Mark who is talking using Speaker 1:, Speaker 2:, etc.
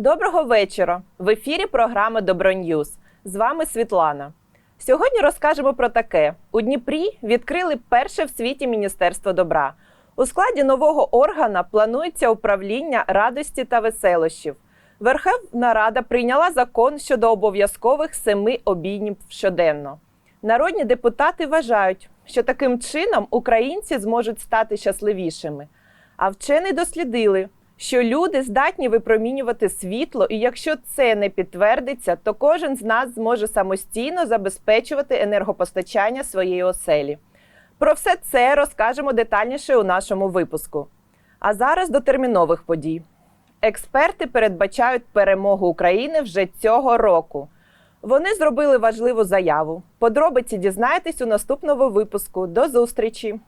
Speaker 1: Доброго вечора! В ефірі програми Доброньюз. З вами Світлана. Сьогодні розкажемо про таке: у Дніпрі відкрили перше в світі міністерство добра. У складі нового органа планується управління радості та веселощів. Верховна Рада прийняла закон щодо обов'язкових семи обійнів щоденно. Народні депутати вважають, що таким чином українці зможуть стати щасливішими. А вчені дослідили, що люди здатні випромінювати світло, і якщо це не підтвердиться, то кожен з нас зможе самостійно забезпечувати енергопостачання своєї оселі. Про все це розкажемо детальніше у нашому випуску. А зараз до термінових подій. Експерти передбачають перемогу України вже цього року. Вони зробили важливу заяву. Подробиці дізнаєтесь у наступному випуску. До зустрічі!